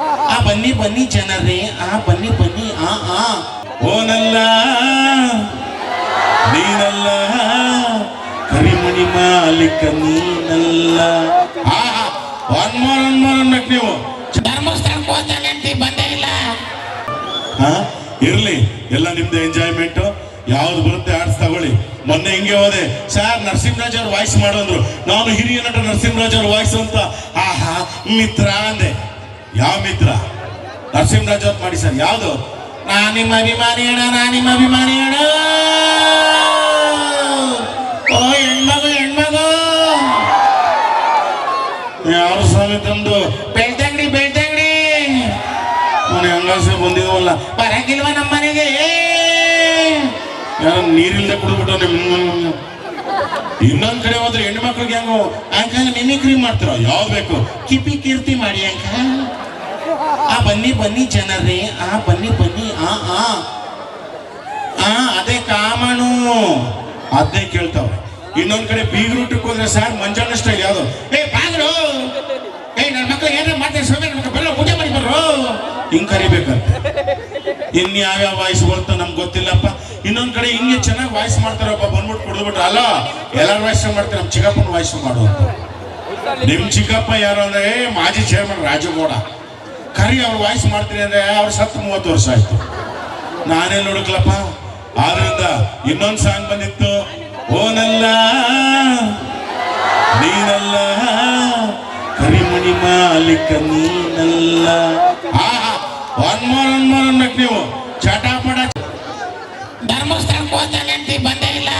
ಆ ಬನ್ನಿ ಬನ್ನಿ ಜನರೇ ಆ ಬನ್ನಿ ಬನ್ನಿ ಆ ಆ. ಓನಲ್ಲ ನೀನಲ್ಲ ಕರಿಮಣಿ ಮಾಲೀಕ ನೀನಲ್ಲ. ಅನ್ಬೇಕು ನೀವು. ಧರ್ಮಸ್ಥಳಕ್ಕೆ ಹೋಗ್ತಾನಂತೆ ಬಂದೇ ಇಲ್ಲ. ಹಾ ಇರ್ಲಿ ಎಲ್ಲ ನಿಮ್ದು ಎಂಜಾಯ್ಮೆಂಟ್ ಯಾವ್ದು ಬರುತ್ತೆ ಆಡ್ಸ್ ತಗೊಳ್ಳಿ. ಮೊನ್ನೆ ಹಿಂಗೆ ಹೋದೆ. ಸರ್ ನರಸಿಂಹರಾಜ್ ಅವ್ರ ವಾಯ್ಸ್ ಮಾಡೋಂದ್ರು. ನಾನು ಹಿರಿಯ ನಟ ನರಸಿಂಹರಾಜ್ ಅವ್ರ ವಾಯ್ಸ್ ಅಂತ. ಆಹಾ ಮಿತ್ರ ಅಂದೆ. ಯಾವ ಮಿತ್ರ? ನರಸಿಂಹರಾಜ್ ಅವ್ರು ಮಾಡಿ ಸರ್, ಯಾವುದು? ನಾ ನಿಮ್ಮ ಅಭಿಮಾನಿ ಅಣ್ಣ ನಾ ನಿಮ್ಮ ಅಭಿಮಾನಿ ಅಣ್ಣ. ಓ, ಹೆಣ್ಮಗು ಹೆಣ್ಮಗು. ಯಾರು ಸ್ವಾಮಿ ತಂದು ಬೆಳ್ತಂಗಡಿ ಬೆಳ್ತಂಗಡಿ. ಮನೆ ಹಂಗಾಸೆ ಬಂದಿದ್ವಲ್ಲ. ಬರಂಗಿಲ್ವ ನಮ್ಮ ಮನೆಗೆ? ಯಾರು ನೀರಿಲ್ದೆ ಕುಡಿದ್ಬಿಟ್ಟು ನಿಮ್ಮ ಇನ್ನೊಂದ್ ಕಡೆ ಹೋದ್ರೆ ಹೆಣ್ಣು ಹೆಂಗೋ? ಅಂಕಲ್ ಮಿಮಿಕ್ರಿ ಮಾಡ್ತಾರ? ಯಾವ್ದು ಬೇಕು? ಕಿಪಿ ಕೀರ್ತಿ ಮಾಡಿ ಅಂಕ ಆ ಬನ್ನಿ ಬನ್ನಿ ಜನರೇ, ಆ ಬನ್ನಿ ಬನ್ನಿ, ಆ ಆ. ಆ, ಅದೇ ಕಾಮನು. ಅದೇ ಕೇಳ್ತಾವ್ರೆ. ಇನ್ನೊಂದ್ ಕಡೆ ಬೀಗ್ರೂಟಕ್ಕೆ ಹೋದ್ರೆ ಸರ್ ಮಂಜಣ್ಣ ಸ್ಟೈಲ್ ಯಾವ್ದು? ಏ, ಬಾಗ್ರು. ಏ ನನ್ನ ಮಕ್ಳಿಗೆ ಏನಾರ ಮಾತಾಡಿ ಸ್ವಾಮಿ ನಮ್ಗೆ ಬರೋ ಪೂಜೆ ಮಾಡಿ ಬರ್ರು. ಹಿಂಗ್ ಕರಿಬೇಕಂತ. ಯಾವ್ಯಾವ ವಾಯ್ಸ್ ಬರುತ್ತೋ ನಮ್ಗೆ ಗೊತ್ತಿಲ್ಲಪ್ಪ. ಇನ್ನೊಂದ್ ಕಡೆ ಹಿಂಗೆ ಚೆನ್ನಾಗಿ ವಾಯ್ಸ್ ಮಾಡ್ತಾರಪ್ಪ, ಬಂದ್ಬಿಟ್ಟು ಕುಡಿದ್ಬಿಟ್ರೆ, ಅಲ್ಲ, ಎಲ್ಲಾರ ವಾಯ್ಸ್ ಮಾಡ್ತಾರೆ ನಮ್ಮ ಚಿಕ್ಕಪ್ಪನ ವಾಯ್ಸ್ ಮಾಡು ನಿಮ್ ಚಿಕ್ಕಪ್ಪ ಯಾರು ಅಂದ್ರೆ ಮಾಜಿ ಚೇರ್ಮನ್ ರಾಜಗೌಡ ಕರಿ ಅವ್ರು ವಾಯ್ಸ್ ಮಾಡ್ತೀನಿ ಅಂದ್ರೆ ಅವ್ರು ಸತ್ತು ಮೂವತ್ತು ವರ್ಷ ಆಯ್ತು. ನಾನೇ ಹುಡುಕ್ಲಪ್ಪ? ಆದ್ರಿಂದ ಇನ್ನೊಂದ್ ಸಾಂಗ್ ಬಂದಿತ್ತು, ಓನಲ್ಲ, ನೀನಲ್ಲ, ಕರಿಮಣಿ ಮಾಲೀಕ ನೀನಲ್ಲ. ಆಹಾ ಒನ್ ಮೋರ್ ಒನ್ ನೀವು. ಚಟಾಪಟ ಧರ್ಮಸ್ಥಳಕ್ಕೆ ಅಂತ ಬಂದೇ ಇಲ್ಲ.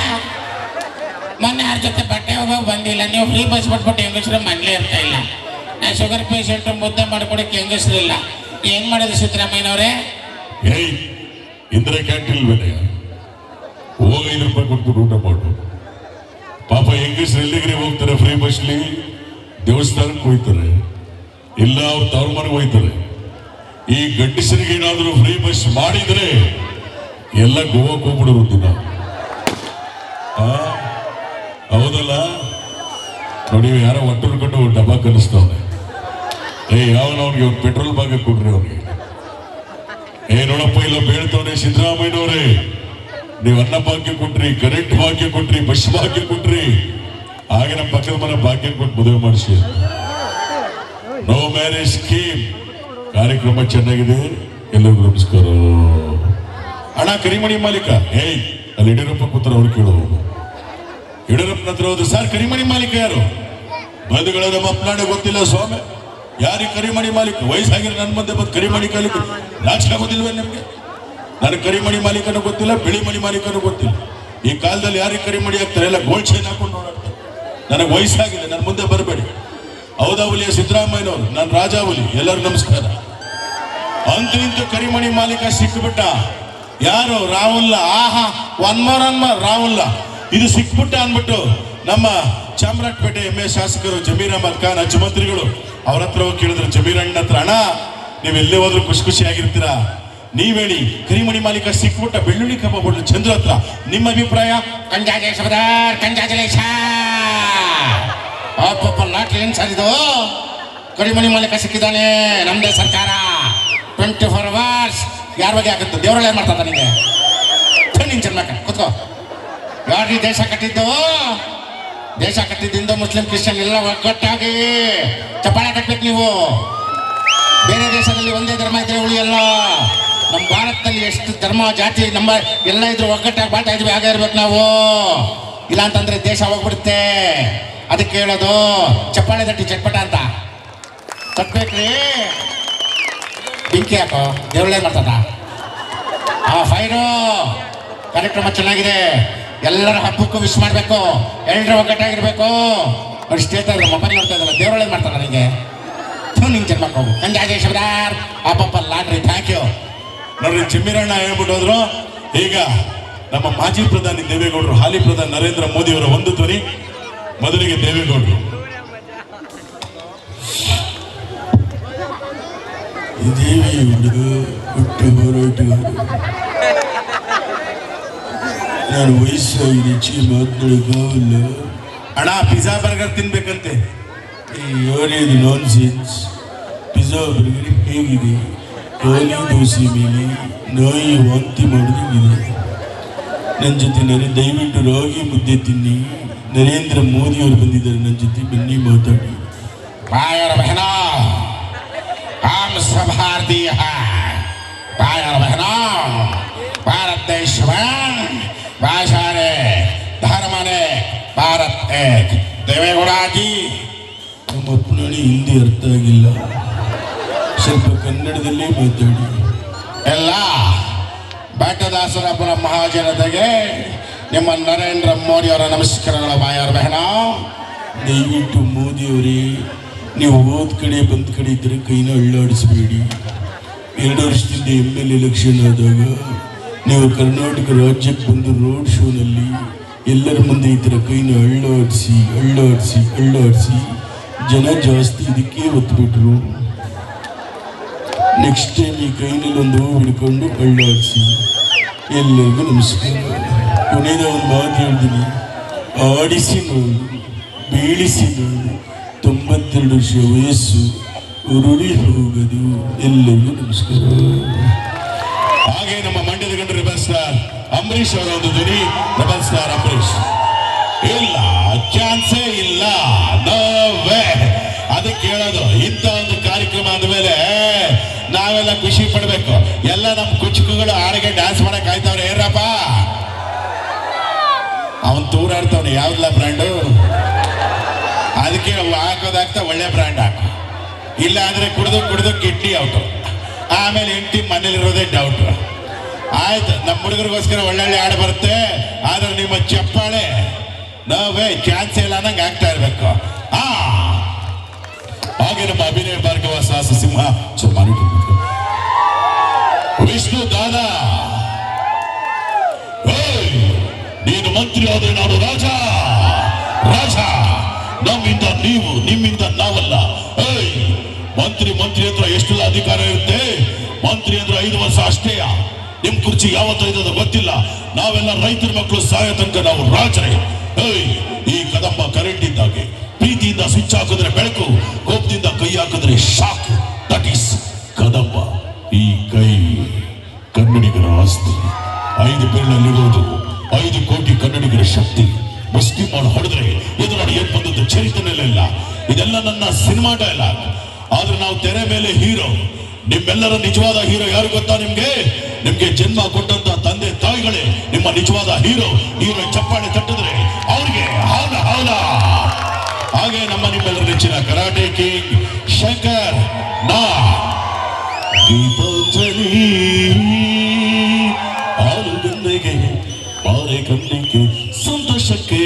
ಮೊನ್ನೆ ಯಾರ ಜೊತೆ ಬಟ್ಟೆ ಹೋಗೋಕೆ ಬಂದಿಲ್ಲ. ನೀವು ಫ್ರೀ ಬಸ್ ಬಿಟ್ಬಿಟ್ಟು ಇಂಗ್ಲೀಷ್ ಮನೇಲೇ ಇರ್ತಾ ಇಲ್ಲ. ನಾ ಶುಗರ್ ಪೇಷಂಟ್ ಮುದ್ದೆ ಮಾಡ್ಕೊಡಕ್ಕೆ ಹೆಂಗಸ್ರಿಲ್ಲ. ಏನ್ ಮಾಡೋದು ಸಿದ್ದರಾಮಯ್ಯನವ್ರೆ? ಏಯ್, ಇಂದಿರಾ ಕ್ಯಾಂಟೀನ್ ಬೇರೆ ಹೋಗಿ ಐದು ರೂಪಾಯಿ ಕೊಟ್ಬಿಟ್ಟು ಊಟ ಮಾಡು ಪಾಪ ಹೆಂಗಸ್ರು ಹೋಗ್ತಾರೆ? ಫ್ರೀ ಬಸ್ಲಿ ದೇವಸ್ಥಾನಕ್ಕೆ ಹೋಗ್ತಾರೆ. ಇಲ್ಲ, ಅವ್ರು ತವ್ರ ಮನೆಗೆ ಹೋಗ್ತಾರೆ. ಈ ಗಂಡಸರಿಗೆ ಏನಾದರೂ ಫ್ರೀ ಬಸ್ ಮಾಡಿದ್ರೆ ಎಲ್ಲ ಗೋವಾಕ್ಕೆ ಹೋಗ್ಬಿಡೋರು ದಿನ? ಹೌದಲ್ಲ? ನೋಡಿ, ಯಾರೋ ಒಟ್ಟರ್ಕೊಂಡು ಡಬ್ಬ ಕಲಿಸ್ತವ್ನೆ. ಏ ಯಾವನ ಅವ್ನಿಗೆ ಒಂದು ಪೆಟ್ರೋಲ್ ಭಾಗ ಕೊಡ್ರಿ ಅವ್ರಿಗೆ ಏ ನೋಡಪ್ಪ ಇಲ್ಲ ಬೇಳ್ತವ್ರೆ ಸಿದ್ದರಾಮಯ್ಯನವ್ರೆ. ನೀವು ಅನ್ನ ಭಾಗ್ಯ ಕೊಟ್ರಿ ಕರೆಂಟ್ ಭಾಗ್ಯ ಕೊಟ್ರಿ ಬಸ್ ಭಾಗ್ಯ ಕೊಟ್ರಿ. ಆಗಿನ ನಮ್ಮ ಪಕ್ಕದ ಮನೆ ಭಾಗ್ಯ ಕೊಟ್ಟು ಮದುವೆ ಮಾಡಿಸಿ ನೋ ಮ್ಯಾರೇಜ್ ಸ್ಕೀಮ್ ಕಾರ್ಯಕ್ರಮ ಚೆನ್ನಾಗಿದೆ. ಎಲ್ಲರಿಗೂ ನಮಸ್ಕಾರ ಅಣ್ಣ, ಕರಿಮಣಿ ಮಾಲೀಕ. ಏಯ್ ಅಲ್ಲಿ ಯಡಿಯೂರಪ್ಪ ಕೂತ್ರ ಅವ್ರು ಕೇಳೋ. ಯಡಿಯೂರಪ್ಪನ ಹತ್ರ ಹೋದ್ರು. ಸರ್, ಕರಿಮಣಿ ಮಾಲೀಕ ಯಾರು? ಬಂಧುಗಳ, ನಮ್ಮ ಗೊತ್ತಿಲ್ಲ, ಸ್ವಾಮಿ. ಯಾರಿಗೆ ಕರಿಮಣಿ ಮಾಲೀಕ? ವಯಸ್ಸಾಗಿರೋ ನನ್ನ ಮುಂದೆ ಬಂದು ಕರಿಮಣಿ ಕಲಿಕ ನಾಚಿಕೆ ಆಗೋದಿಲ್ವೇ ನಿಮಗೆ? ನನಗೆ ಕರಿಮಣಿ ಮಾಲೀಕನೂ ಗೊತ್ತಿಲ್ಲ, ಬಿಳಿ ಮಣಿ ಮಾಲೀಕನೂ ಗೊತ್ತಿಲ್ಲ. ಈ ಕಾಲದಲ್ಲಿ ಯಾರಿಗೆ ಕರಿಮಣಿ ಆಗ್ತಾರೆ? ಎಲ್ಲ ಗೋಲ್ಡ್ ಚೈನ್ ಹಾಕೊಂಡು ನೋಡಾಡ್ತಾರೆ ನನಗೆ ವಯಸ್ಸಾಗಿದೆ ನನ್ನ ಮುಂದೆ ಬರಬೇಡಿ. ಹೌದಾವಲಿಯ ಸಿದ್ದರಾಮಯ್ಯನವರು, ನಾನು ರಾಜಾವಲಿ ಎಲ್ಲರೂ ನಮಸ್ಕಾರ. ಅಂತ ಇಂತೂ ಕರಿಮಣಿ ಮಾಲೀಕ ಸಿಕ್ಬಿಟ್ಟ. ಯಾರು? ರಾಹುಲ್ಲ ಆಹಾ ಒನ್ ಮೋರ್ ಒನ್ ಮೋರ್ ರಾಹುಲ್ಲ ಇದು ಸಿಕ್ಬಿಟ್ಟ ಅಂದ್ಬಿಟ್ಟು ನಮ್ಮ ಚಾಮರಾಜಪೇಟೆ ಎಂ ಎ ಶಾಸಕರು ಜಮೀರ್ ಅಹಮದ್ ಖಾನ್ ಅಜ್ಜಮಂತ್ರಿಗಳು ಅವ್ರ ಹತ್ರ ಹೋಗಿ ಕೇಳಿದ್ರು, ಜಮೀರ್ ಅಣ್ಣ ಹತ್ರ, ಅಣ್ಣ, ನೀವು ಎಲ್ಲೇ ಹೋದ್ರೂ ಖುಷಿ ಖುಷಿಯಾಗಿರ್ತೀರಾ ನೀವೇಳಿ ಕರಿಮಣಿ ಮಾಲೀಕ ಸಿಕ್ಬಿಟ್ಟ ಬೆಳ್ಳುಳ್ಳಿ ಕಬ್ಬ ಹೋಟ್ಲು ಚಂದ್ರ ಹತ್ರ. ನಿಮ್ಮ ಅಭಿಪ್ರಾಯ? ಕಡಿಮಣಿ ಮಾಲೀಕ ಸಿಕ್ಕಿದ್ದಾನೆ, ನಮ್ದೇ ಸರ್ಕಾರ. ಟ್ವೆಂಟಿ ಫೋರ್ ಅವರ್ಸ್ ಯಾರ ಬಗ್ಗೆ ಆಗುತ್ತೆ? ದೇವರಲ್ಲಿ ಏನ್ ಮಾಡ್ತಾ ನಿಂಗೆ? ನಿನ್ ಜನ್ಮಕ ಕೂತ್ಕೋ. ಯಾರು ದೇಶ ಕಟ್ಟಿದ್ದು? ದೇಶ ಕಟ್ಟಿದ್ದಿಂದ ಹಿಂದೂ ಮುಸ್ಲಿಂ ಕ್ರಿಶ್ಚಿಯನ್ ಎಲ್ಲ ಒಗ್ಗಟ್ಟಾಗಿ ಚಪ್ಪಾಳೆ ಕಟ್ಬೇಕು ನೀವು. ಬೇರೆ ದೇಶದಲ್ಲಿ ಒಂದೇ ಧರ್ಮ ಇದ್ರೆ ಉಳಿಯಲ್ಲ. ನಮ್ಮ ಭಾರತದಲ್ಲಿ ಎಷ್ಟು ಧರ್ಮ, ಜಾತಿ, ನಮ್ಮ ಎಲ್ಲ ಇದ್ರು ಒಗ್ಗಟ್ಟಾಗಿ ಬಾಟ ಇದ್ವಿ, ಹಾಗೆ ಇರ್ಬೇಕು ನಾವು. ಇಲ್ಲ ಅಂತಂದ್ರೆ ದೇಶ ಹೋಗ್ಬಿಡುತ್ತೆ. ಅದಕ್ಕೆ ಹೇಳೋದು, ಚಪ್ಪಾಳೆ ತಟ್ಟಿ ಚಟ್ಪಟ ಅಂತ. ಕಟ್ಬೇಕ್ರಿ ಬೆಂಕಿ ಹಾಕೋ, ದೇವ್ರೇ ಮಾಡ್ತದ ಆ ಫೈರು ಕಾರ್ಯಕ್ರಮ ಚೆನ್ನಾಗಿದೆ. ಎಲ್ಲರ ಹಬ್ಬಕ್ಕೂ ವಿಶ್ ಮಾಡಬೇಕು. ಎಲ್ಲರೂ ಒಗ್ಗಟ್ಟಾಗಿರ್ಬೇಕು. ಅಷ್ಟು ಹೇಳ್ತಾ ಇದ್ರು ಮೊಬೈಲ್ ನೋಡ್ತಾ ಇದ್ರು ದೇವರೊಳಗೆ ಮಾಡ್ತಾರ ನನಗೆ ನಿಂಗೆ ಜನ್ಮಕ್ಕೆ ಹೋಗು. ನಂಗೆ ಶಿವದಾರ್ ಅಪ್ಪಪ್ಪ ಲಾಟ್ರಿ ಥ್ಯಾಂಕ್ ಯು ನೋಡ್ರಿ, ಚಿಮ್ಮಿರಣ್ಣ ಹೇಳ್ಬಿಟ್ಟು ಹೋದ್ರು. ಈಗ ನಮ್ಮ ಮಾಜಿ ಪ್ರಧಾನಿ ದೇವೇಗೌಡರು, ಹಾಲಿ ಪ್ರಧಾನಿ ನರೇಂದ್ರ ಮೋದಿ ಅವರ ಒಂದು ಧ್ವನಿ ಮೊದಲಿಗೆ ದೇವೇಗೌಡರು. ದೇವಿ ಹುಟ್ಟು ಹೋರಾಟಗಾರರು ನಾನು ವಯಸ್ಸು ಹೆಚ್ಚಿ ಮಾತನಾಡಿಲ್ಲ ಅಣ್ಣ ಪಿಜ್ಜಾ ಬರ್ಗರ್ ತಿನ್ಬೇಕಂತೆ. ಏನಿದು ನಾನ್ ಸೆನ್ಸ್ ಪಿಜ್ಜಾ ಬರ್ಗರ್ ಹೇಗಿದೆ? ನಾಯಿ ದೋಸೆ ಮೇಲೆ ನಾಯಿ ವಾಂತಿ ಮಾಡೋದಂಗಿದೆ ನನ್ನ ಜೊತೆ ನಾನು ದಯವಿಟ್ಟು ರೋಗಿ ಮುದ್ದೆ ತಿನ್ನಿ. ನರೇಂದ್ರ ಮೋದಿಯವರು ಬಂದಿದ್ದಾರೆ ನನ್ನ ಜೊತೆ ಬನ್ನಿ ಮಾತಾಡಿ. ಬಾಯರ ಬಹನ. ಆಮ್ ಸಭಾರ್ದೀಯ ಬಾಯರ ಬಹನ. ಭಾರತ ದೇಶವ. ಭಾಷಾನೇ, ಧರ್ಮನೇ, ಭಾರತ್ ಏಕ್. ದೇವೇಗೌಡಾಜಿ. ಮಕ್ಕಳು ಹಿಂದಿ ಅರ್ಥ ಆಗಿಲ್ಲ. ಸ್ವಲ್ಪ ಕನ್ನಡದಲ್ಲಿ ಮಾತಾಡಿ. ಎಲ್ಲ ಬೇಟದಾಸರಪುರ ಮಹಾಜನತೆಗೆ ನಿಮ್ಮ ನರೇಂದ್ರ ಮೋದಿ ಅವರ ನಮಸ್ಕಾರಗಳ ಬಾಯಾರ ಬಹಳ ದಯವಿಟ್ಟು ಮೋದಿಯವರೇ, ನೀವು ಹೋದ ಕಡೆ ಬಂದ ಕಡೆ ಇದ್ರೆ ಕೈನ ಅಳ್ಳಾಡಿಸಬೇಡಿ. ಎರಡು ವರ್ಷದಿಂದ ಎಂ ಎಲ್ ಎಲೆಕ್ಷನ್ ಆದಾಗ ನೀವು ಕರ್ನಾಟಕ ರಾಜ್ಯಕ್ಕೆ ಬಂದು ರೋಡ್ ಶೋನಲ್ಲಿ ಎಲ್ಲರ ಮುಂದೆ ಈ ಥರ ಕೈನ ಅಳ್ಳಾಡಿಸಿ ಅಳ್ಳಾಡಿಸಿ ಅಳ್ಳಾಡಿಸಿ ಜನ ಜಾಸ್ತಿ ಇದಕ್ಕೆ ಒತ್ತುಬಿಟ್ರು ನೆಕ್ಸ್ಟ್ ಟೈಮ್ ಕೈನಲ್ಲಿ ಒಂದು ಹೂವು ಹಿಡ್ಕೊಂಡು ಅಳ್ಳಾಡಿಸಿ ಎಲ್ಲರಿಗೂ ನಮಸ್ಕಾರ. ಕೊನೆಯದ ಒಂದು ಮಾತು ಹೇಳ್ತೀನಿ. ಆಡಿಸಿ ನೋಡು ಬೀಳಿಸಿ ನೋಡು ತೊಂಬತ್ತೆರಡು ವರ್ಷ ವಯಸ್ಸು, ಉರುಳಿ ಹೋಗದು. ಎಲ್ಲರಿಗೂ ನಮಸ್ಕಾರ. ಹಾಗೆ ನಮ್ಮ ಮಂಡ್ಯದ ಗಂಡ ರೆಬಲ್ ಸ್ಟಾರ್ ಅಂಬರೀಷ್ ಅವರ ಒಂದು ಧ್ವನಿ ರೆಬಲ್ ಸ್ಟಾರ್ ಅಂಬರೀಶ್ ಇಲ್ಲ ಚಾನ್ಸೇ ಇಲ್ಲ. ಅದಕ್ಕೆ ಹೇಳೋದು ಇಂಥ ಒಂದು ಕಾರ್ಯಕ್ರಮ ಅಂದಮೇಲೆ ನಾವೆಲ್ಲ ಖುಷಿ ಪಡಬೇಕು. ಎಲ್ಲ ನಮ್ಮ ಕುಚುಕುಗಳು ಹಾಡಿಗೆ ಡ್ಯಾನ್ಸ್ ಮಾಡಕ್ ಆಯ್ತವ್ರೆ. ಏರಪ್ಪ ಅವನ್ ತೂರಾಡ್ತಾವನೆ. ಯಾವ್ದಲ್ಲ ಬ್ರ್ಯಾಂಡು ಅದಕ್ಕೆ ಹಾಕೋದಾಗ್ತಾ ಒಳ್ಳೆ ಬ್ರ್ಯಾಂಡ್ ಹಾಕು. ಇಲ್ಲ ಅಂದ್ರೆ ಕುಡಿದು ಕುಡಿದು ಕಿಡ್ನಿ ಔಟು ಆಮೇಲೆ ಹೆಂಡತಿ ಮನೇಲಿರೋದೇ ಡೌಟ್ ಆಯ್ತು ನಮ್ಮ ಹುಡುಗರಿಗೋಸ್ಕರ ಒಳ್ಳೊಳ್ಳೆ ಹಾಡು ಬರುತ್ತೆ. ಆದ್ರೆ ನಿಮ್ಮ ಚಪ್ಪಾಳೆ, ನಾವೇ ಚಾನ್ಸ್ ಇಲ್ಲ ಅನ್ನಂಗೆ ಆಗ್ತಾ ಇರಬೇಕು. ಹಾ ಹಾಗೆ ನಮ್ಮ ಅಭಿನಯ ಭಾರ್ಗವ ಸಾಹಸ ಸಿಂಹ ವಿಷ್ಣು ದಾದ. ನೀನು ಮಂತ್ರಿ ಆದ್ರೆ ನಾನು ರಾಜ. ರಾಜ, ನಮ್ಮಿಂದ ನೀವು, ನಿಮ್ಮಿಂದ ಏಯ್ ಮಂತ್ರಿ ಮಂತ್ರಿ ಹತ್ರ ಎಷ್ಟೆಲ್ಲ ಅಧಿಕಾರ ಇರುತ್ತೆ? ಮಂತ್ರಿ ಅಂದ್ರೆ ಐದು ವರ್ಷ ಅಷ್ಟೇ. ನಿಮ್ ಕುರ್ಚಿ ಯಾವತ್ತೂ ಇದ್ದದ ಗೊತ್ತಿಲ್ಲ. ನಾವೆಲ್ಲ ರೈತರ ಮಕ್ಕಳು ಸಾಯೋ ತನಕ ನಾವು ರಾಜರೇ. ಈ ಕದಂಬ ಕರೆಂಟ್ ಇದ್ದಾಗೆ ಪ್ರೀತಿಯಿಂದ ಸ್ವಿಚ್ ಹಾಕಿದ್ರೆ ಬೆಳಕು, ಕೋಪದಿಂದ ಕೈ ಹಾಕಿದ್ರೆ ಶಾಕ್. That is Kadamba. ಈ ಕೈ ಕನ್ನಡಿಗರ ಆಸ್ತಿ. ಐದು ಬೆರಳಲ್ಲಿರೋದು ಐದು ಕೋಟಿ ಕನ್ನಡಿಗರ ಶಕ್ತಿ. ಮುಸ್ಲಿಂ ಹೊಡೆದ್ರೆ ಎದುರಾಡಿ ಏನ್ ಬಂದದ್ದು? ಚರಿತ್ರೆಯಲ್ಲ ಇದೆಲ್ಲ ನನ್ನ ಸಿನಿಮಾ ಡೈಲಾಗ್ ಆದ್ರೆ ನಾವು ತೆರೆ ಮೇಲೆ ಹೀರೋ. ನಿಮ್ಮೆಲ್ಲರ ನಿಜವಾದ ಹೀರೋ ಯಾರು ಗೊತ್ತಾ ನಿಮ್ಗೆ? ನಿಮ್ಗೆ ಜನ್ಮ ಕೊಟ್ಟಂತ ತಂದೆ ತಾಯಿಗಳೇ, ನಿಮ್ಮ ನಿಜವಾದ ಹೀರೋ ಹೀರೋ ಚಪ್ಪಾಳೆ ತಟ್ಟಿದ್ರೆ ಅವ್ರಿಗೆ ಹಾಗೆ ನಮ್ಮ ನಿಮ್ಮೆಲ್ಲರ ನೆಚ್ಚಿನ ಕರಾಟೆ ಕಿಂಗ್ ಶಂಕರ್ ನಾ. ಸಂತೋಷಕ್ಕೆ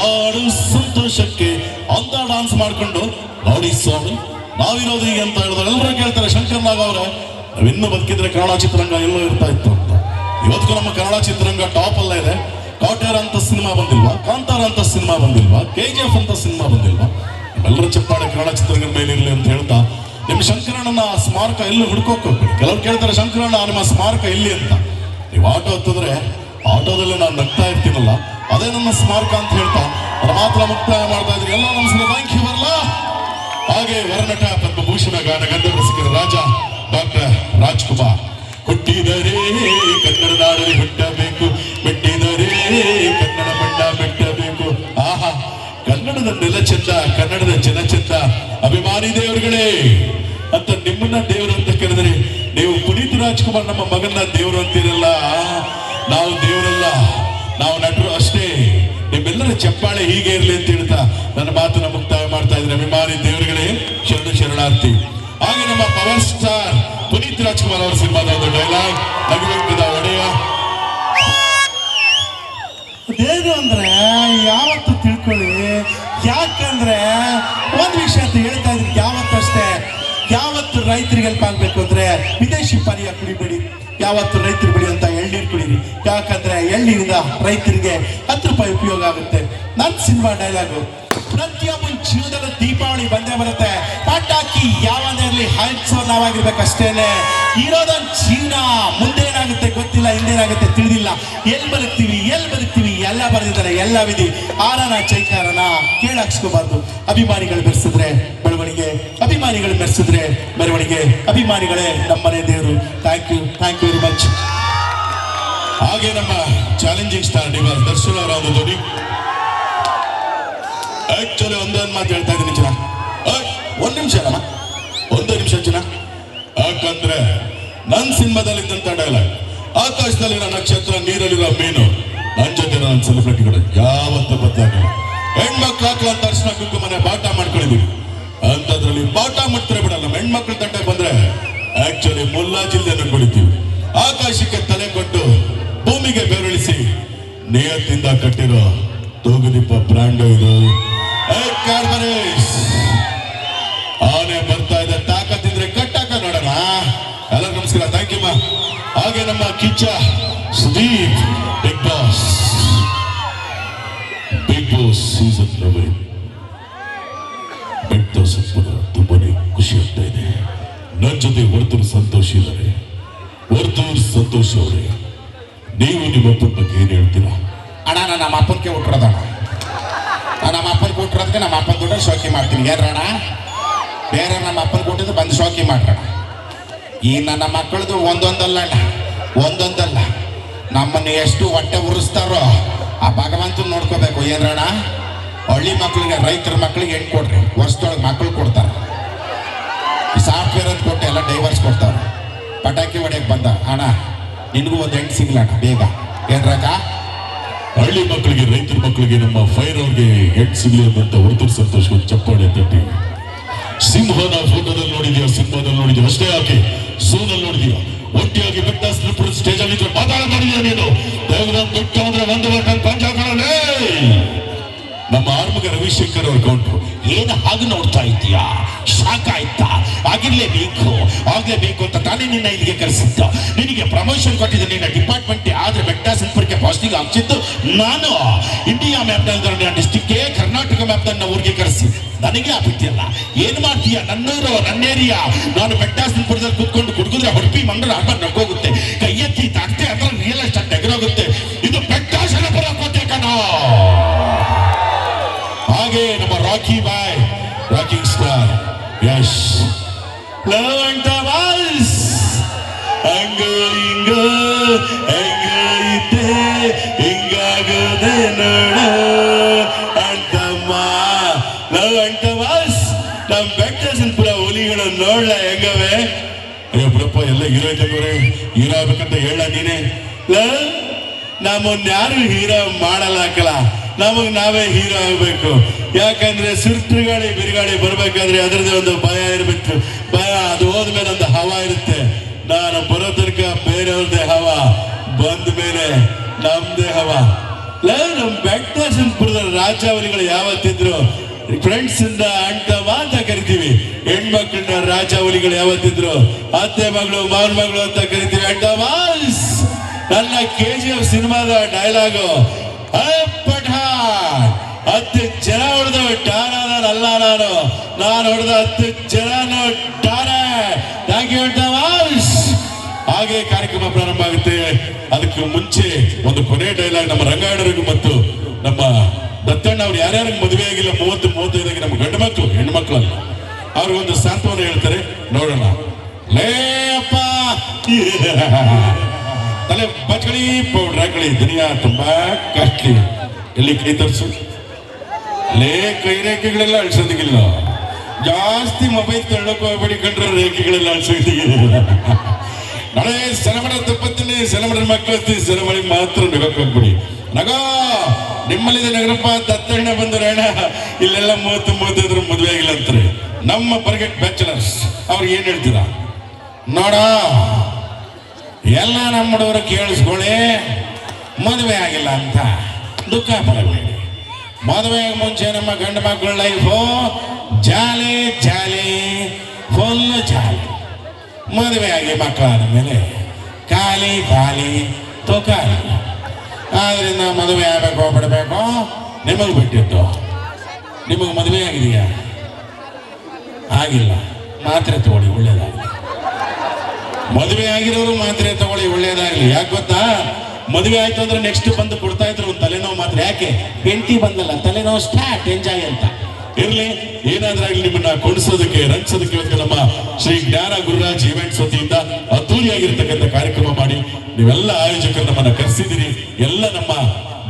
ಆಡು ಸಂತೋಷಕ್ಕೆ ಅಂತ ಡಾನ್ಸ್ ಮಾಡ್ಕೊಂಡು ನೋಡಿ ಸ್ವಾಮಿ. ನಾವಿರೋದು ಹೀಗೆ ಅಂತ ಹೇಳಿದ್ರೆ ಎಲ್ಲರೂ ಕೇಳ್ತಾರೆ, ಶಂಕರ್ ನಾಗ್ ಅವರೇ, ನಾವಿನ್ನು ಬದುಕಿದ್ರೆ ಕನ್ನಡ ಚಿತ್ರರಂಗ ಎಲ್ಲೋ ಇರ್ತಾ ಇತ್ತು ಅಂತ. ಇವತ್ತು ನಮ್ಮ ಕನ್ನಡ ಚಿತ್ರರಂಗ ಟಾಪ್ ಅಲ್ಲೇ ಇದೆ. ಕಾಟೇರ್ ಅಂತ ಸಿನಿಮಾ ಬಂದಿಲ್ವಾ? ಕಾಂತಾರ ಅಂತ ಸಿನಿಮಾ ಬಂದಿಲ್ವಾ? ಕೆ ಜಿ ಎಫ್ ಅಂತ ಸಿನಿಮಾ ಬಂದಿಲ್ವಾ? ಎಲ್ಲರೂ ಚಪ್ಪಾಳೆ ಕನ್ನಡ ಚಿತ್ರರಂಗದ ಮೇಲೆ ಇರಲಿ ಅಂತ ಹೇಳ್ತಾ ನಿಮ್ಮ ಶಂಕರಣ್ಣನ ಸ್ಮಾರಕ ಎಲ್ಲೂ ಹುಡ್ಕೋಕ್ ಹೋಗ್ಬೇಡಿ. ಕೆಲವ್ರು ಕೇಳ್ತಾರೆ, ಶಂಕರಣ್ಣ, ನಿಮ್ಮ ಸ್ಮಾರಕ ಇಲ್ಲಿ ಅಂತ? ನೀವು ಆಟೋ ಹತ್ತಿದ್ರೆ ಆಟೋದಲ್ಲಿ ನಾನು ನಗ್ತಾ ಇರ್ತೀನಲ್ಲ, ಅದೇ ನನ್ನ ಸ್ಮಾರಕ ಅಂತ ಹೇಳ್ತಾ ಮಾತ್ರ ಮುಕ್ತಾಯ ಮಾಡ್ತಾ ಇದ್ರಿ. ಎಲ್ಲ ನಮಸ್ಕಾರ. ಥ್ಯಾಂಕ್ ಯು ಬರಲ್ಲ ಹಾಗೆ ವರನಟ ಪದ್ಮಭೂಷಣ ಗಾನ ಗಂಧರ್ವ ಸಿಕ್ಕಿದ ರಾಜ ಡಾಕ್ಟರ್ ರಾಜ್ಕುಮಾರ್. ಹುಟ್ಟಿದರೆ ಕನ್ನಡ ನಾಡಲ್ಲಿ ಹುಟ್ಟಬೇಕು, ಬಿಟ್ಟಿದರೆ ಕನ್ನಡ ಬಣ್ಣ ಬಿಟ್ಟಬೇಕು. ಆಹಾ, ಕನ್ನಡದ ನೆಲ ಚಂದ ಕನ್ನಡದ ಜನ ಚಂದ ಅಭಿಮಾನಿ ದೇವರುಗಳೇ, ಅಂತ ನಿಮ್ಮನ್ನ ದೇವರು ಅಂತ ಕರೆದರೆ ನೀವು ಪುನೀತ್ ರಾಜ್ಕುಮಾರ್ ನಮ್ಮ ಮಗನ ದೇವರು ಅಂತೀರಲ್ಲ? ನಾವು ದೇವರಲ್ಲ, ನಾವು ನಟರು ಅಷ್ಟೇ. ನಿಮ್ಮೆಲ್ಲರ ಚಪ್ಪಾಳೆ ಹೀಗೆ ಇರಲಿ ಅಂತ ಹೇಳ್ತಾ ನನ್ನ ಮಾತನ್ನ ಮುಕ್ತಾಯ ಮಾಡ್ತಾ ಇದ್ರೆ ಅಭಿಮಾನಿ ದೇವರುಗಳೇ, ಶರಣ ಶರಣಾರ್ಥಿ. ಹಾಗೆ ನಮ್ಮ ಪವರ್ ಸ್ಟಾರ್ ಪುನೀತ್ ರಾಜ್ಕುಮಾರ್ ಅವರ ಸಿನಿಮಾದ ಒಂದು ಡೈಲಾಗ್ ನಗುವೆಂಬುದ ಒಡೆಯ. ದೇವರು ಅಂದ್ರೆ, ಯಾವತ್ತು ತಿಳ್ಕೊಳ್ಳಿ. ಯಾಕಂದ್ರೆ, ಒಂದು ವಿಷಯ ಅಂತ ಹೇಳ್ತಾ ಇದ್ರೆ ಯಾವತ್ತು ಅಷ್ಟೇ. ಯಾವತ್ತು ರೈತರಿಗೆ ಹೆಲ್ಪ್ ಆಗ್ಬೇಕು ಅಂದ್ರೆ, ವಿದೇಶಿ ಪಾನೀಯ ಕುಡಿಬೇಡಿ. ಯಾವತ್ತು ರೈತರು ಬಿಡಿ ಅಂತ ಎಳ್ನೀರು ಕುಡೀರಿ. ಯಾಕಂದ್ರೆ, ಎಳ್ನೀರಿಂದ ರೈತರಿಗೆ ಹತ್ತು ರೂಪಾಯಿ ಉಪಯೋಗ ಆಗುತ್ತೆ. ನನ್ನ ಸಿನಿಮಾ ಡೈಲಾಗು ಪ್ರತಿಯೊಬ್ಬನ ಜೀವನದ ದೀಪಾವಳಿ ಬಂದೇ ಬರುತ್ತೆ. ಪಟಾಕಿ ಯಾವಂದೇ ಇರಲಿ ಹೈಟ್ಸೋ ನಾವಾಗಿರ್ಬೇಕಷ್ಟೇನೆ. ಇರೋದೊಂದು ಜೀವನ ಮುಂದೆ ಏನಾಗುತ್ತೆ ಗೊತ್ತಿಲ್ಲ ಹಿಂದೇನಾಗುತ್ತೆ ತಿಳಿದಿಲ್ಲ. ಎಲ್ಲಿ ಬರುತ್ತೀವಿ ಎಲ್ಲಿ ಬರುತ್ತೀವಿ ಎಲ್ಲ ಬರೆದಿದ್ದಾರೆ, ಎಲ್ಲ ವಿಧಿ. ಆರನ, ಚೈಕಾರನ ಕೇಳಾಕ್ಸ್ಕೋಬಾರ್ದು. ಅಭಿಮಾನಿಗಳು ಬೆರೆಸಿದ್ರೆ ಬೆಳವಣಿಗೆ. ಅಭಿಮಾನಿಗಳು ಬೆರೆಸಿದ್ರೆ ಬೆಳವಣಿಗೆ. ಅಭಿಮಾನಿಗಳೇ ನಮ್ಮನೆ ದೇವರು. Thank you thank you very much ಹಾಗೆ ನಮ್ಮ ಚಾಲೆಂಜಿಂಗ್ ಸ್ಟಾರ್ ಡಿವರ್ ದರ್ಶನ್ ಅವರ ಒಂದು ಆಕ್ಚುಲಿ ಒಂದೊಂದು ಮಾತು ಹೇಳ್ತಾ ಇದ್ದೀನಿ ಚಿನ್ನ ಒಂದ್ ನಿಮಿಷ ಅಲ್ಲಮ್ಮ ಒಂದು ನಿಮಿಷ ಚಿನ್ನ ಯಾಕಂದ್ರೆ ನನ್ನ ಸಿನಿಮಾದಲ್ಲಿದ್ದಂತ ಡೈಲಾಗ್ ಆಕಾಶದಲ್ಲಿರೋ ನಕ್ಷತ್ರ, ನೀರಲ್ಲಿರೋ ಮೀನು ನನ್ನ ಜೊತೆ ನನ್ನ ಸೆಲೆಬ್ರಿಟಿಗಳು ಯಾವತ್ತೂ ಬದಲಾಗಿಲ್ಲ ಹೆಣ್ಮಕ್ಳು ಹಾಕಲ್ಲ ತಕ್ಷಣ ಕುಂಕುಮನೆ ಪಾಠ ಮಾಡ್ಕೊಂಡಿದ್ದೀವಿ ಅಂಥದ್ರಲ್ಲಿ ಪಾಠ ಮಾಡ್ತಾರೆ ಬಿಡಲ್ಲ. ಹೆಣ್ಮಕ್ಳು ತಂಡ ಬಂದ್ರೆ ಆಕ್ಚುಲಿ ಮುಲ್ಲಾ ಜಿಲ್ಲೆಯನ್ನು ಕುಳಿತೀವಿ. ಆಕಾಶಕ್ಕೆ ತಲೆ ಕೊಟ್ಟು ಭೂಮಿಗೆ ಬೆರಳಿಸಿ, ನಿಯತ್ತಿಂದ ಕಟ್ಟಿರೋ ತೂಗುದೀಪ ಬ್ರ್ಯಾಂಡ್ ಇದು. ಆನೆ ಬರ್ತಾ ಇದೆ. ತಾಕತ್ತಿದ್ರೆ ಕಟ್ಟಾಕ ನೋಡೋಣ. ಎಲ್ಲ ನಮಸ್ಕಾರ. ಥ್ಯಾಂಕ್ ಯು ಮಾ ಹಾಗೆ ನಮ್ಮ Kichcha Sudeep Bigg Boss Bigg Boss season eleven ಬೆಟ್ಟ ಸಂಪದ ತುಂಬಾನೇ ಖುಷಿ ಆಗ್ತಾ ಇದೆ. ನನ್ನ ಜೊತೆ ವರ್ತೂರು ಸಂತೋಷ್ ಇದ್ದಾರೆ. ವರ್ತೂರು ಸಂತೋಷ್ ಅವರೇ, ನೀವು ನಿಮ್ಮ ಅಪ್ಪನ ಬಗ್ಗೆ ಏನ್ ಹೇಳ್ತೀರಾ? ಅಣ್ಣ ನಮ್ಮ ಅಪ್ಪನಿಗೆ ಹುಟ್ಟಿರೋದಣ್ಣ ನಮ್ಮ ಅಪ್ಪನ ಕೊಟ್ಟಿರೋದಕ್ಕೆ ನಮ್ಮ ಅಪ್ಪನ ಕೊಟ್ಟರೆ ಶೋಕಿ ಮಾಡ್ತೀನಿ. ಏನ್ರಣ್ಣ ಬೇರೆ ನಮ್ಮ ಅಪ್ಪನ ಕೊಟ್ಟಿದ್ದು ಬಂದು ಶೋಕಿ ಮಾಡ್ರಣ. ಈ ನನ್ನ ಮಕ್ಕಳದು ಒಂದೊಂದಲ್ಲ ಒಂದೊಂದಲ್ಲ. ನಮ್ಮನ್ನು ಎಷ್ಟು ಹೊಟ್ಟೆ ಉರಿಸ್ತಾರೋ ಆ ಭಗವಂತನ ನೋಡ್ಕೋಬೇಕು. ಏನ್ರಣ ಹಳ್ಳಿ ಮಕ್ಕಳಿಗೆ ರೈತರ ಮಕ್ಕಳಿಗೆ ಹೆಣ್ಣು ಕೊಡ್ರಿ. ವರ್ಷದೊಳಗೆ ಮಕ್ಕಳು ಕೊಡ್ತಾರೆ. ಸಾಫ್ಟ್ವೇರ್ ಅಂತ ಕೊಟ್ಟು ಎಲ್ಲ ಡೈವರ್ಸ್ ಕೊಡ್ತಾರೆ. ಪಟಾಕಿ ಹೊಡೆಯಕ್ಕೆ ಬಂದ. ಅಣ್ಣ, ನಿನಗೂ ಒಂದು ಹೆಣ್ಣು ಸಿಗ್ಲಣ್ಣ, ಬೇಗ. ಏನ್ರಕ್ಕ ಹಳ್ಳಿ ಮಕ್ಕಳಿಗೆ, ರೈತರ ಮಕ್ಕಳಿಗೆ, ನಮ್ಮ ಫೈರ್ ಅವ್ರಿಗೆ ಹೆಡ್ ಸಿಗ್ಲಿ ಅಂತ ಹೊರತು ಸಂತೋಷ್ ಚಪ್ಪಾಳೆ ತಟ್ಟಿ. ಸಿಂಹನ ಫೋಟೋದಲ್ಲಿ ನೋಡಿದ್ಯಾ? ಸಿಂಹದಲ್ಲಿ ನೋಡಿದ್ಯಾ? ಅಷ್ಟೇ ಆಕೆ ಸೂನಲ್ಲಿ ನೋಡಿದ್ಯಾ? ಒಟ್ಟಿಯಾಗಿ ಬೆಟ್ಟ ಸ್ಟೇಜ್ ಅಲ್ಲಿ ಮಾತಾಡ ಮಾಡಿದ್ಯಾ ನೀನು? ದೇವರ ಬಿಟ್ಟು ಅಂದ್ರೆ ಒಂದು ಆರ್ಮಗ ರವಿಶಂಕರ್ ಅವ್ರ ಏನು ಹಾಗೆ ನೋಡ್ತಾ ಇದ್ದೀಯಾ? ಶಾಕ್ ಆಯ್ತಾ ಆಗಿರ್ಲೇಬೇಕು, ಆಗ್ಲೇಬೇಕು ಅಂತ ತಾನೇ ನಿನ್ನ ಇಲ್ಲಿಗೆ ಕರೆಸಿದ್ದ. ನಿನಗೆ ಪ್ರಮೋಷನ್ ಕೊಟ್ಟಿದ್ದೆ ನಿನ್ನ ಡಿಪಾರ್ಟ್ಮೆಂಟ್ ಆದ್ರೆ ಬೆಟ್ಟ ಸಂಪರ್ಕ ಪಾಸಿಟಿವ್ ಹಾಕ್ಸಿದ್ದು ನಾನು. ಇಂಡಿಯಾ ಮ್ಯಾಪ್ ಡಿಸ್ಟಿಕ್ಗೆ ಕರ್ನಾಟಕ ಮ್ಯಾಪ್ ನನ್ನ ಊರಿಗೆ ಕರೆಸಿ. ನನಗೆ ಆಗ್ಬಿಟ್ಟಿಯಲ್ಲ ಏನ್ ಮಾಡ್ತೀಯ? ನನ್ನೂರು ನನ್ನ ಏರಿಯಾ. ನಾನು ಬೆಟ್ಟ ಸಂಪರ್ಕದಲ್ಲಿ ಕೂತ್ಕೊಂಡು ಕುಡ್ಗುದ್ರೆ ಹೊಡ್ಪಿ ಮಂಡ್ರ ಹಬ್ಬ ನಗೋಗುತ್ತೆ ಕೈ ಎತ್ತಿ ತಾಕ್ತೆ, ಅದ್ರ ರಿಯಲ್ ಎಸ್ಟೇಟ್ ಇದು ಬೆಟ್ಟ, ಶರಪುರ, ಕೋಟೆ ಕಣೋ. ಹಾಗೆ ನಮ್ಮ Rocky Bhai rocking star Yash love and voice ಹಂಗ ಹಿಂಗ ಹೆಂಗ ಇದ್ದೆ ಹಿಂಗಾಗದೆ ನೋಡ ಅಂತಮ್ಮ ಲವ್ ಅಂಡ್ ವಾಯ್ಸ್ ನಮ್ ಬೆಟ್ಟಸನ್ಪುರ ಹುಲಿಗಳು ನೋಡ್ಲ ಹೆಂಗವೆ ಅಯ್ಯೋ ಬಿಡಪ್ಪ ಎಲ್ಲ ಹೀರೋ ಇದ್ದಂಗವ್ರೆ ಹೀರೋ ಆಗ್ಬೇಕಂತ ಹೇಳ ನೀನೇ ಲವ್ ನಮ್ಮನ್ನ ಯಾರು ಹೀರೋ ಮಾಡಲ್ಲ ಹಾಕಲ್ಲ ನಮಗ್ ನಾವೇ ಹೀರೋ ಆಗ್ಬೇಕು ಯಾಕಂದ್ರೆ ಸುರ್ತುಗಾಳಿ ಬಿರುಗಾಳಿ ಬರ್ಬೇಕಾದ್ರೆ ಅದರದೇ ಒಂದು ಭಯ ಇರ್ಬಿಟ್ಟು ಭಯ, ಅದು ಹೋದ್ಮೇಲೆ ಒಂದು ಹವಾ ಇರುತ್ತೆ. ನಾನು ಬರೋ ತನಕ ಬೇರೆಯವ್ರದೇ ಹವಾ ಬಂದ ಮೇಲೆ ನಮ್ದೇ ಹವ. ನಮ್ ಬೆಟ್ಟ ರಾಜಾವಳಿಗಳು ಯಾವತ್ತಿದ್ರು. ಫ್ರೆಂಡ್ಸ್ ಇಂದ ಅಂಟವ ಅಂತ ಕರಿತೀವಿ. ಹೆಣ್ಮಕ್ಳನ್ನ ರಾಜಾವಲಿಗಳು ಯಾವತ್ತಿದ್ರು. ಅತ್ತೆ ಮಗಳು, ಮಾವನ ಮಗಳು ಅಂತ ಕರಿತೀವಿ. ಅಂಟವಾಸ್ ನನ್ನ ಕೆ ಜಿ ಎಫ್ ಸಿನಿಮಾದ ಡೈಲಾಗು ಹತ್ತು ಜನ ಹೊಡೆದು ಟಾರ ಅಲ್ಲ ನಾನು. ನಾನು ಹೊಡೆದ ಹತ್ತು ಜನ ಟಾರೆ. ಹಾಗೆ ಕಾರ್ಯಕ್ರಮ ಪ್ರಾರಂಭ ಆಗುತ್ತೆ. ಅದಕ್ಕೆ ಮುಂಚೆ ಒಂದು ಕೊನೆ ಡೈಲಾಗ್ ನಮ್ಮ ರಂಗಾಯಣರಿಗೂ ಮತ್ತು ನಮ್ಮ ದತ್ತಣ್ಣ ಅವ್ರು ಯಾರ್ಯಾರಿಗೆ ಮದುವೆ ಆಗಿಲ್ಲ, ಮೂವತ್ತು, ಮೂವತ್ತೈದಾಗಿ ನಮ್ಮ ಗಂಡು ಮಕ್ಕಳು ಹೆಣ್ಣು ಮಕ್ಕಳಲ್ಲ ಅವ್ರಿಗೊಂದು ಸಾಂತ್ವನ ಹೇಳ್ತಾರೆ. ನೋಡೋಣ. ಲೇ ಅಪ್ಪ. ತಲೆ ಬಚ್ಕಳಿ, ಪೌಡ್ರ್ ಹಾಕಳಿ. ದುನಿಯಾ ತುಂಬಾ ಕಷ್ಟ ಎಲ್ಲಿ ಕೈ ತರಿಸು? ಲೇ ಕೈ ರೇಖೆಗಳೆಲ್ಲ ಅಳ್ಸೋದಿಗಿಲ್ಲ. ಜಾಸ್ತಿ ಮೊಬೈಲ್ ತಳ್ಳಕ್ಕೆ ಹೋಗ್ಬೇಡಿ ಕಂಡ್ರೆ ರೇಖೆಗಳೆಲ್ಲ ಅಳ್ಸೋದಿಗಿಲ್ಲ ನಾಳೆ ಸೆಲೆಮಡ ತಪ್ಪತ್ತೀನಿ ಸೆಲೆಮಡ ಮಕ್ಕಳು ಸೆಲೆಮಡಿ ಮಾತ್ರ ನಗಕ್ಕೋಗ್ಬಿಡಿ ನಗ ನಿಮ್ಮಲ್ಲಿದೆ ನಗರಪ್ಪ ದತ್ತಣ್ಣ ಬಂದ್ರೆ ಅಣ್ಣ ಇಲ್ಲೆಲ್ಲ ಮೂವತ್ತು ಮೂವತ್ತೈದರ ಮದುವೆ ಆಗಿಲ್ಲ ಅಂತಾರೆ. ನಮ್ಮ ಬರ್ಗೆಟ್ ಬ್ಯಾಚುಲರ್ಸ್ ಅವ್ರಿಗೆ ಏನ್ ಹೇಳ್ತೀರಾ? ನೋಡ, ಎಲ್ಲ ನಮ್ಮ ಹುಡುಗರು ಕೇಳಿಸ್ಕೊಳ್ಳಿ, ಮದುವೆ ಆಗಿಲ್ಲ ಅಂತ. ದುಃಖ ಪಡಬೇಡಿ. ಮದುವೆಗೆ ಮುಂಚೆ ನಮ್ಮ ಗಂಡು ಮಕ್ಕಳ ಲೈಫು ಜಾಲಿ ಜಾಲಿ ಫುಲ್ ಜಾಲಿ. ಮದುವೆ ಆಗಿ ಮಕ್ಕಳಾದ ಮೇಲೆ ಖಾಲಿ ಖಾಲಿ ತುಕಾಲಿ ಆದ್ರಿಂದ ಮದುವೆ ಆಗಬೇಕು, ಬಿಡಬೇಕು, ನಿಮಗೆ ಬಿಟ್ಟಿತ್ತು. ನಿಮಗೆ ಮದುವೆ ಆಗಿದೆಯಾ? ಆಗಿಲ್ಲ. ಮಾತ್ರೆ ತಗೊಳ್ಳಿ, ಒಳ್ಳೇದಾಗಲಿ. ಮದುವೆ ಆಗಿರೋರು ಮಾತ್ರೆ ತಗೊಳ್ಳಿ, ಒಳ್ಳೇದಾಗಲಿ. ಯಾಕೆ ಗೊತ್ತಾ? ಮದುವೆ ಆಯ್ತು ಅಂದ್ರೆ ನೆಕ್ಸ್ಟ್ ಬಂದು ಕೊಡ್ತಾ ಇದ್ರು ತಲೆನೋವು ಮಾತ್ರ ಯಾಕೆ? ಹೆಂಡತಿ ಬಂದಲ್ಲ, ತಲೆನೋವು ಸ್ಟಾರ್ಟ್ ಎಂಜಾಯ್ ಅಂತ. ಇರ್ಲಿ ಏನಾದ್ರಾಗ್ಲಿ ನಿಮ್ಮನ್ನ ಕೊಡಿಸೋದಕ್ಕೆ ರಂಚಿಸೋದಕ್ಕೆ ಇವತ್ತು ನಮ್ಮ ಶ್ರೀ ಜ್ಞಾನ ಗುರುರಾಜ್ ಇವೆಂಟ್ಸ್ ವತಿಯಿಂದ ಅದ್ದೂರಿಯಾಗಿರ್ತಕ್ಕಂಥ ಕಾರ್ಯಕ್ರಮ ಮಾಡಿ ನೀವೆಲ್ಲ ಆಯೋಜಕರು ನಮ್ಮನ್ನ ಕರೆಸಿದಿರಿ ಎಲ್ಲ ನಮ್ಮ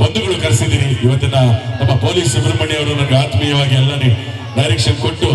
ಬಂಧುಗಳು ಕರೆಸಿದಿರಿ ಇವತ್ತಿನ ನಮ್ಮ ಪೊಲೀಸ್ ಸುಬ್ರಹ್ಮಣ್ಯ ಅವರು ನನಗೆ ಆತ್ಮೀಯವಾಗಿ ಎಲ್ಲ ಡೈರೆಕ್ಷನ್ ಕೊಟ್ಟು